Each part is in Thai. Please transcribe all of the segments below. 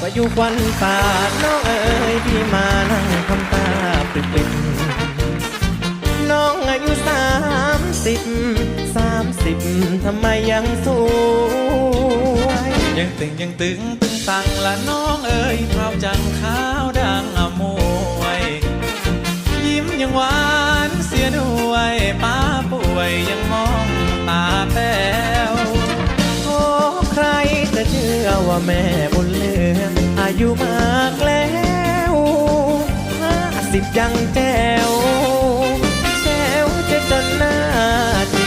ว่าอยู่ควันตาน้องเอ๋ยพี่มานั่งทำตาปริบๆน้องอายุสามสิบสามสิบทำไมยังสวยยังตึงยังตึงตึงตังละน้องเอ๋ยเท้าจังขาวดังอมวยยิ้มยังหวานเสียด้วยป้าป่วยยังมองตาแป้วโอ้ใครจะเชื่อว่าแม่บุญ ยุมากแล้วห้าสิบยังแจวแจวจะจนหน้าจี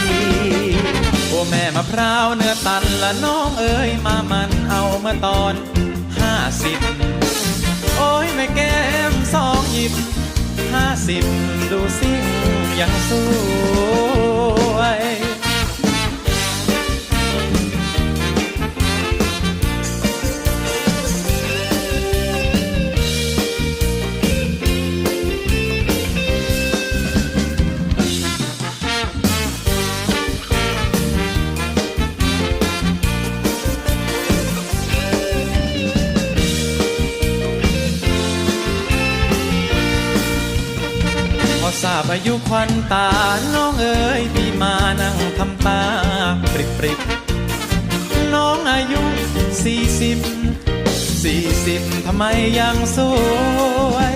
โอ้แม่มะพร้าวเนื้อตันละน้องเอ๋ยมามันเอามื่อตอนห้าสิบโอ้ยแม่แก้มสองหยิบห้าสิบดูสิยังสู ทราบอายุควันตา น้องเอ๋ยพี่มานั่งทำตาปริบปริบน้องอายุสี่สิบสี่สิบทำไมยังสวย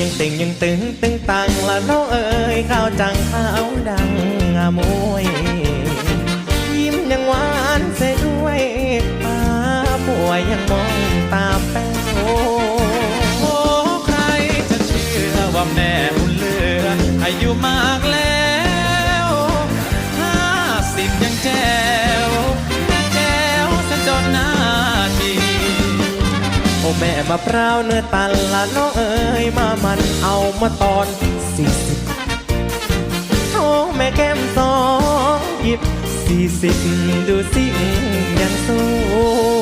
ยังตึงยังตึงตึงตังละน้องเอ๋ยข้าวจังข้าวดังอามวยยิ้มยังหวานเสียด้วยป้าป่วยยังมองตาแป้วโอ้ใครจะเชื่อว่าแม่ ออายุมากแล้วห้าสิบยังแจ๋วแจ๋วซะจนหน้าดีโอ้แม่มะพร้าวเนื้อตันละน้องเอ๋ยมามันเอามาตอนสี่สิบโอแม่แก้มสองหยิบสี่สิบดูสิยังสวย